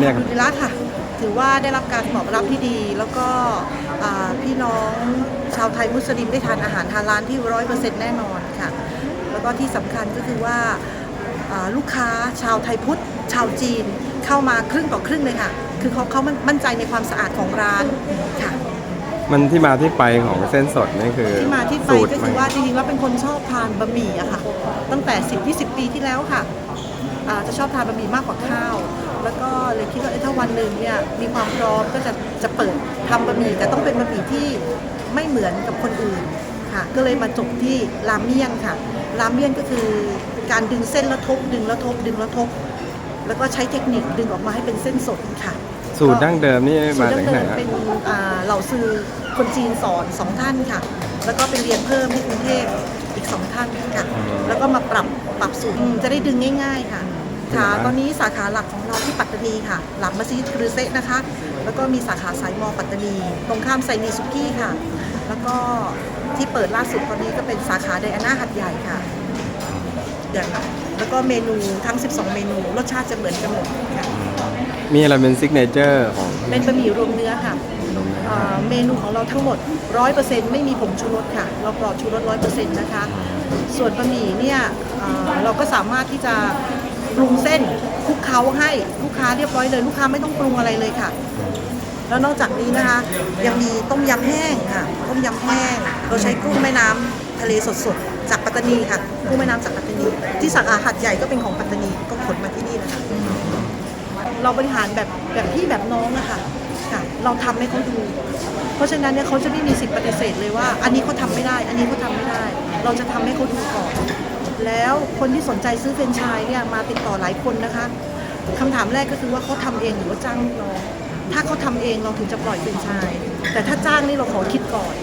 ที่เนี่ยครับอัลฮัมดุลิลละค่ะ ถือว่าได้รับการตอบรับที่ดี แล้วก็อ่าพี่น้องชาวไทยมุสลิมได้ทานอาหารฮาลาลที่ร้อยเปอร์เซ็นต์แน่นอนค่ะ แล้วก็ที่สำคัญก็คือว่าอ่าลูกค้าชาวไทยพุทธ ชาวจีนเข้ามาครึ่งต่อครึ่งเลยค่ะ คือเขาเขามั่นใจในความสะอาดของร้านค่ะ มันที่มาที่ไปของเส้นสดนี่คือที่มาที่ไปสูตรก็คือว่าจริงๆแล้วเป็นคนชอบทานบะหมี่อะค่ะ ตั้งแต่ 10 20 ปีที่แล้วค่ะ อ่าจะชอบทานบะหมี่มากกว่าข้าว แล้วก็เลยคิดว่าเอ้ยถ้าวันหนึ่งเนี่ยมีความพร้อมก็จะจะเปิดทำบะหมี่แต่ต้องเป็นบะหมี่ที่ไม่เหมือนกับคนอื่นค่ะ ก็เลยมาจบที่รามเมียนค่ะรามเมียนก็คือการดึงเส้นแล้วทบดึงแล้วทบดึงแล้วทบ แล้วก็ใช้เทคนิคดึงออกมาให้เป็นเส้นสดค่ะสูตรดั้งเดิมนี่สูมาตรดั้จากงไหนเดิมฮะเป็นอ่าเหล่าซื้อคนจีนสอนสองท่านค่ะ แล้วก็ไปเรียนเพิ่มที่กรุงเทพอีกสองท่านค่ะ แล้วก็มาปรับ ปรับสูตรอืมจะได้ดึงง่าย ๆ ค่ะค่ะตอนนี้สาขาหลักของเราที่ปัตตานีค่ะ หลังมัสยิดครูเซะนะคะ แล้วก็มีสาขาสายมอปัตตานี ตรงข้ามไซนีสุกี้ค่ะ แล้วก็ที่เปิดล่าสุดตอนนี้ก็เป็นสาขาไดอาน่าหัดใหญ่ค่ะอย่างแล้วก็เมนูทั้ง 12 เมนูรสชาติจะเหมือนกันหมดค่ะ มีอะไรเป็นซิกเนเจอร์ของ เป็นบะหมี่รวมเนื้อค่ะโรงแรมอ่า เมนูของเราทั้งหมด 100%ไม่มีผงชูรสค่ะ เราปลอดชูรส 100%นะคะ ส่วนบะหมี่เนี่ยเราก็สามารถที่จะปรุงเส้นคลุกเคล้าให้ลูกค้าเรียบร้อยเลย ลูกค้าไม่ต้องปรุงอะไรเลยค่ะ แล้วนอกจากนี้นะคะ ยังมีต้มยำแห้งค่ะ ต้มยำแห้ง เราใช้กุ้งแม่น้ำทะเลสดๆ จากปัตตานีค่ะ กุ้งแม่น้ำจากปัตตานี ที่สาขาหัดใหญ่ก็เป็นของปัตตานี ก็ขนมาที่นี่นะคะ เราบริหารแบบแบบพี่แบบน้องอะคะ เราทำให้เขาดู เพราะฉะนั้นเนี่ยเขาจะไม่มีสิทธิ์ปฏิเสธเลยว่า อันนี้เขาทำไม่ได้ อันนี้เขาทำไม่ได้ เราจะทำให้เขาดูก่อน แล้วคนที่สนใจซื้อเฟรนไชายเนี่ยมาติดต่อหลายคนนะคะคำถามแรกก็คือว่าเขาทำเองหรือว่าจ้างลูกน้องถ้าเขาทำเองเราถึงจะปล่อยเฟรนไชายแต่ถ้าจ้างนี่เราขอคิดก่อน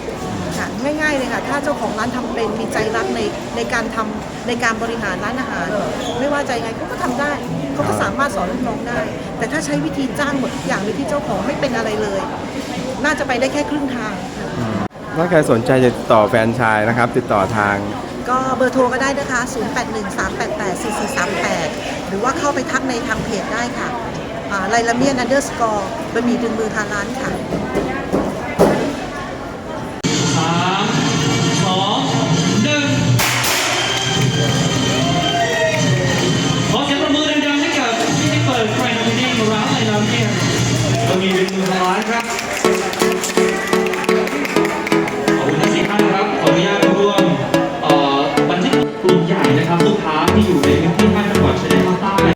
ง่ายๆเลยค่ะ ถ้าเจ้าของร้านทำเป็นมีใจรักในในการทำในการบริหารร้านอาหาร ไม่ว่าใจไงเขาก็ทำได้เขาก็สามารถสอนลูกน้องได้ แต่ถ้าใช้วิธีจ้างหมดทุกอย่างโดยที่เจ้าของไม่เป็นอะไรเลย น่าจะไปได้แค่ครึ่งทางค่ะถ้าใครสนใจจะติดต่อแฟรนไชายนะครับ ติดต่อทาง ก็เบอร์โทรก็ได้นะคะ 0813884438 หรือว่าเข้าไปทักในทางเพจได้ค่ะไลลาเมียนอันเดอร์สกอร์บะหมี่ดึงมือทางร้านค่ะ